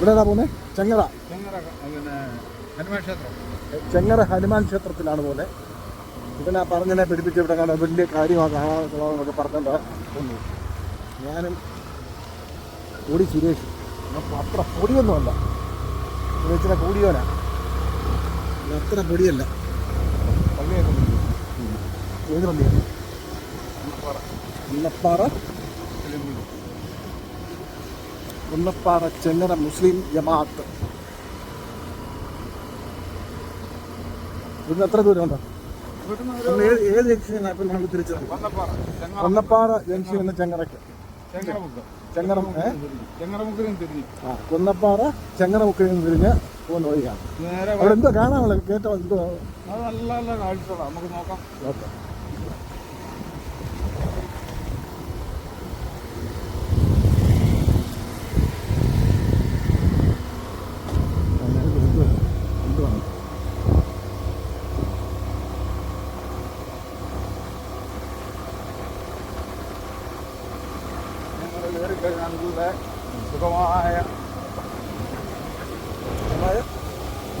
എവിടെയാണ് പോകുന്നത് ചെങ്ങറ. ചെങ്ങറ പിന്നെ ഹനുമാൻ ക്ഷേത്രം. ചെങ്ങറ ഹനുമാൻ ക്ഷേത്രത്തിലാണ് പോലെ ഇവനെ പറഞ്ഞതിനെ പിടിപ്പിച്ച് ഇവിടെ കാണാൻ വലിയ കാര്യമാണ് കാണാന്നൊക്കെ പറഞ്ഞിട്ട് ഒന്നു ഞാനും കൂടി സുരേഷ്. അത്ര പൊടിയൊന്നുമല്ല. സുരേഷിനെ കൂടിയോനാ അത്ര പൊടിയല്ല. പള്ളിയൊക്കെ ഉണ്ട്. ഏത് പള്ളിയാണ്? ഉൾപ്പാറ. ഉള്ളപ്പാറ ചെങ്ങര മുസ്ലിം ജമാഅത്ത്. ഇവിടുന്ന് എത്ര ദൂരമുണ്ടോ ഏത് ജംഗ്ഷനാണ് ഇപ്പം നമ്മൾ തിരിച്ചത്? കൊന്നപ്പാറ ജംഗ്ഷൻ എന്ന ചെങ്ങറയ്ക്ക് തിരിഞ്ഞു ആ കൊന്നപ്പാറ ചെങ്ങറ മുക്കിൽ നിന്ന് തിരിഞ്ഞ് പോകുന്ന വഴിയാണ്. അവിടെ എന്തോ കാണാനുള്ള കേട്ടോ എന്തോ നല്ല കാഴ്ചകളാണ് നമുക്ക് നോക്കാം. ഓക്കെ ഞങ്ങൾ കയറി നല്ല സുഖമായ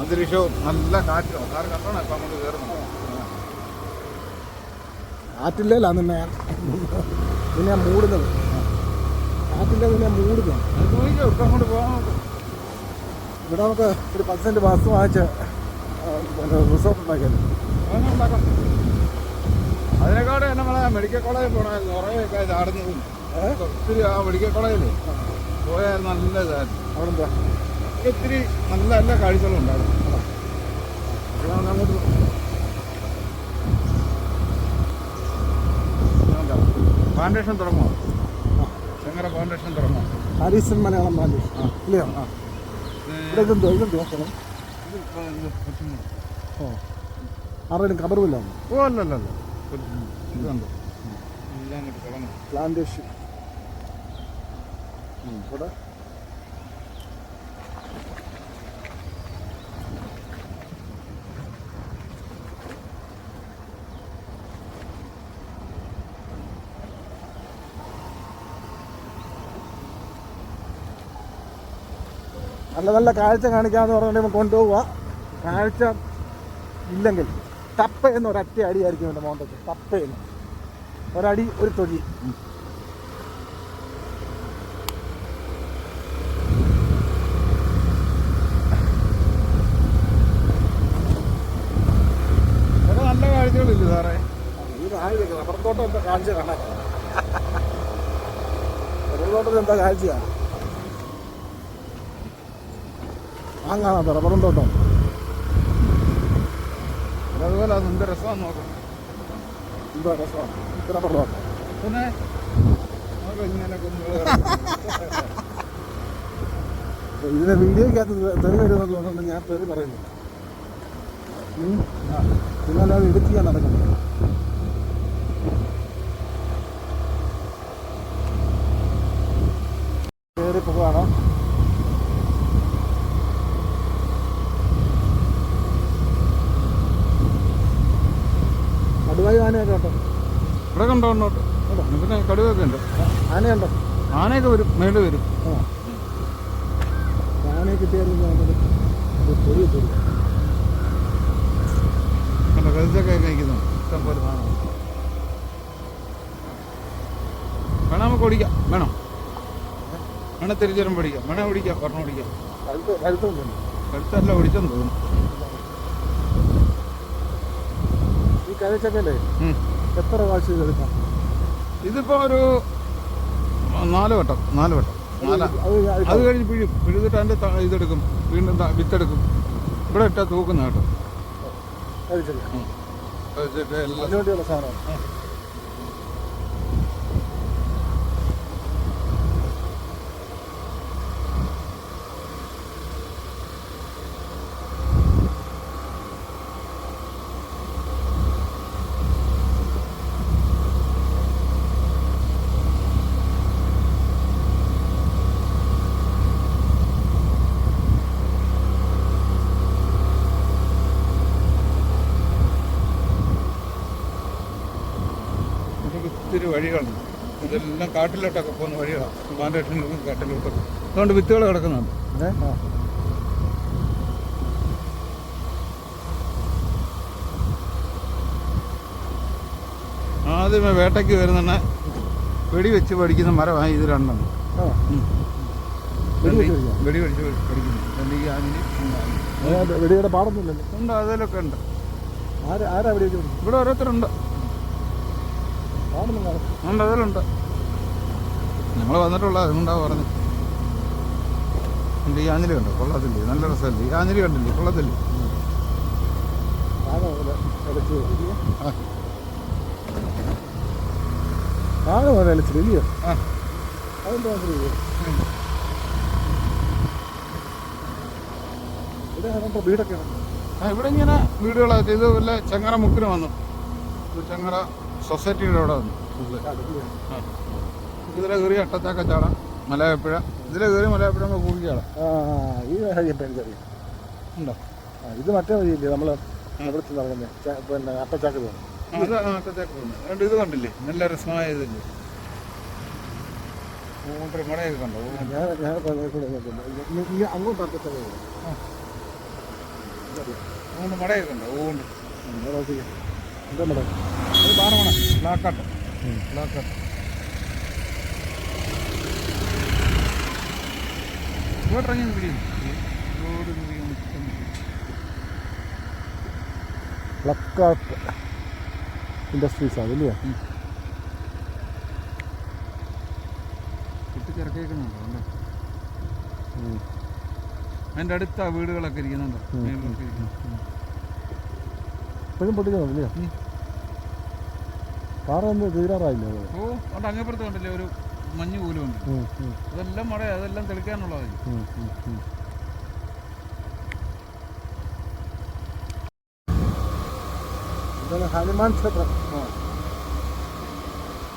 അന്തരീക്ഷവും നല്ല കാറ്റും. സാറ് കണ്ടോ ഇപ്പം നമ്മൾ കയറുന്നു കാറ്റില്ലല്ല നിന്നെ നിന്നെ മൂടുന്നത്. കാറ്റില്ല നിന്നെ മൂടുന്നു ഇപ്പം അങ്ങോട്ട് പോകാൻ ഇവിടെ നമുക്ക് ഒരു പത്ത് സെന്റ് ബസ് വാങ്ങിച്ച് പിന്നെ റിസോർട്ട് ഉണ്ടാക്കിയല്ലോ അതൊന്നും അതിനെക്കാട് നമ്മളെ മെഡിക്കൽ കോളേജിൽ പോകണമായിരുന്നു കുറേ ചാടുന്നതും ഒത്തിരി ആ മെഡിക്കൽ കോളേജിൽ പോയാൽ നല്ല ഇതായിരുന്നു. അവിടെ എന്താ ഒത്തിരി നല്ല നല്ല കാഴ്ചകളുണ്ടായിരുന്നു. അങ്ങോട്ട് ഫൗണ്ടേഷൻ തുടങ്ങുമോ ചെങ്ങര ഫൗണ്ടേഷൻ തുടങ്ങുമോ ഹരീസൻ മലയാളം ഇല്ലയോ? ആ. ഇതെന്തോ ഇതെന്തോ സ്ഥലം. ഓ. ആരുടെയും കബറുമില്ല ഓ അല്ലല്ല പ്ലാന്റേഷൻ ഇവിടെ നല്ല നല്ല കാഴ്ച കാണിക്കാന്ന് പറഞ്ഞിട്ട് കൊണ്ടുപോവുക. കാഴ്ച ഇല്ലെങ്കിൽ തപ്പ എന്ന് അടിയായിരിക്കും എന്റെ മോന്തക്ക് തപ്പയെന്ന് ഒരടി ഒരു തൊഴി ഇവിടെ നല്ല കാഴ്ചകളില്ല സാറേ ഈ കാഴ്ച റബ്ബർ തോട്ടം എന്താ കാഴ്ച കാണാൻ റബ്ബർ തോട്ടത്തിൽ എന്താ കാഴ്ചയാ വാങ്ങാണോ റബ്ബറും തോട്ടം അതുപോലെ അത് എന്ത് രസമാണെന്ന് നോക്കാം. എന്താ രസമാണ് റബ്ബർ തോട്ടം പിന്നെ ഇതിനെ വീഡിയോക്കകത്ത് തെറി വരുന്നത് കൊണ്ട് ഞാൻ തെറി പറയുന്നില്ല. ഉം. പിന്നെ അല്ലാതെ എഡിറ്റ് നടക്കുന്നത് കയറി പോവുകയാണ്. കടുവായി ആനയൊക്കെ ഉണ്ടോ? ഇവിടെ കണ്ടോ ഉണ്ടോട്ട് പിന്നെ കടുവയൊക്കെ ഉണ്ട്. ആനയുണ്ടോ? ആനയൊക്കെ വരും മേളിൽ വരും. ആനയെ കണ്ടോ കരുത്തൊക്കെ കഴിക്കുന്നു ഇഷ്ടം പോലെ സാധനം വേണം നമുക്ക് ഓടിക്കാം? വേണം? വേണം തിരിച്ചരം പഠിക്കാം മണ പിടിക്കാം പറഞ്ഞു പിടിക്കാം. കഴുത്തല്ല പിടിച്ചെന്ന് തോന്നുന്നു. ഈ കഴിച്ചക്കല്ലേ ഉം. എത്ര പ്രാവശ്യം ഇത് എടുക്കാം? ഇതിപ്പോ ഒരു നാല് വട്ടം നാല് വട്ടം. അത് കഴിഞ്ഞ് പിഴും. പിഴുതിട്ട് അതിന്റെ ഇതെടുക്കും. വീണ്ടും വിത്തെടുക്കും. ഇവിടെ ഇട്ടാ തൂക്കുന്ന കേട്ടോ. കഴിച്ചല്ലേ എല്ലാം വഴികളുണ്ട് ഇതെല്ലാം കാട്ടിലോട്ടൊക്കെ പോകുന്ന വഴികളാണ്. പ്ലാന്റേഷനിലും കാട്ടിലോട്ടൊക്കെ. അതുകൊണ്ട് വിത്തുകൾ കിടക്കുന്നുണ്ട്. ഏ ആദ്യമേ വേട്ടയ്ക്ക് വരുന്ന വെടിവെച്ച് പഠിക്കുന്ന മരമാണ് ഇത് രണ്ടെണ്ണം. ആ. വെടി വെച്ച് പഠിക്കാം. വെടി വെച്ച് പഠിക്കുന്നു. ഉണ്ട് വെടിയുടെ പാടൊന്നുമില്ലല്ലോ. ഉണ്ട് അതിലൊക്കെ ഉണ്ട്. ഇവിടെ ഓരോരുത്തരുണ്ട്. ഉണ്ട്. അതിലുണ്ട് ഞങ്ങൾ വന്നിട്ടുള്ള അതുകൊണ്ടാ പറഞ്ഞു. എന്റെ ഈ ആഞ്ഞിലി കണ്ടോ? കൊള്ളത്തില്ലേ? നല്ല രസമല്ലേ? ഈ ആഞ്ഞിലി കണ്ടില്ലേ? കൊള്ളത്തില്ലേ? ആകെ പോലെ ഇല്ലയോ? ആ. അതെന്താ ഇവിടെ കണ്ടോ വീടൊക്കെ? ആ ഇവിടെ ഇങ്ങനെ വീടുകളൊക്കെ ഇത് വല്ല ചങ്ങറ മുക്കിന് വന്നു ചങ്ങറ സൊസൈറ്റിയുടെ അവിടെ? ആ ഇതിലെ കയറി അട്ടത്താക്ക ചാടാം മലയപ്പുഴ ഇതിലെ കയറി മലയപ്പുഴ നമ്മൾ കൂടിച്ചാടാം ഈ വഴി ഇപ്പം എനിക്കറിയാം ഉണ്ടോ? ഇത് മറ്റേ വഴിയില്ലേ നമ്മൾ ചെന്ന് ഇറങ്ങുന്നത് പിന്നെ അപ്പച്ചാക്ക് പോകുന്നു ആ, അത് ആ അട്ടത്താക്ക പോകുന്നു അതുകൊണ്ട് ഇത് കണ്ടില്ലേ? നല്ല രസമായ ഇതല്ലേ? മടയൊക്കെ കണ്ടോ. ഞാൻ അങ്ങോട്ട് ആ. ഊണ്ട് മടയൊക്കെ കണ്ടോ? ഊണ്ട് പാറമണ ബ്ലാക്കാട്ട്. ബ്ലാക്കാട്ട്. ഇങ്ങോട്ടിറങ്ങി പിടിയും റോഡ് ഇൻഡസ്ട്രീസ് കുട്ടിച്ചിറക്കേക്കുന്നുണ്ടോ ഉം. അതിന്റെ അടുത്ത വീടുകളൊക്കെ ഇരിക്കുന്നുണ്ടോ. ഇരിക്കുന്നു. ഇപ്പോഴും പൊട്ടിക്കുന്നു അല്ലേ? ഉം. പാറ ഒന്ന് തീരാറായില്ലേ ഓ അത് അങ്ങപ്പുറത്ത് കണ്ടില്ലേ ഒരു മഞ്ഞ് പോലും ഉണ്ട്. അതെല്ലാം മഴ അതെല്ലാം തെളിക്കാനുള്ളതായി. ഇതാണ് ഹനുമാൻ ക്ഷേത്രം.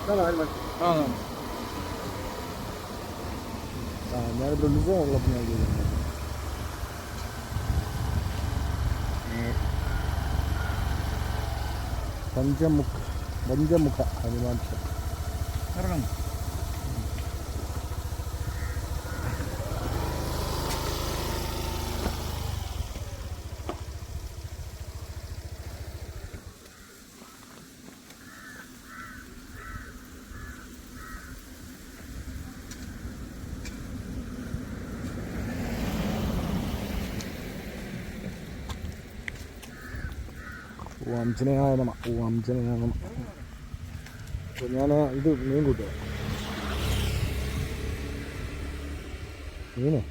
ഇതാണ് ഹനുമാൻ. ആ ഞാനിപ്പോൾ ഞാനിവിടെ ഉള്ളപ്പോൾ ഞാൻ ചെയ്തിട്ടുണ്ട് പഞ്ചമുഖ പഞ്ചമുഖ ഹനുമാൻ ക്ഷേത്രം. ഓ നമ അപ്പോൾ ഞാൻ ഇത് മീൻ കൂട്ടുക മീനോ?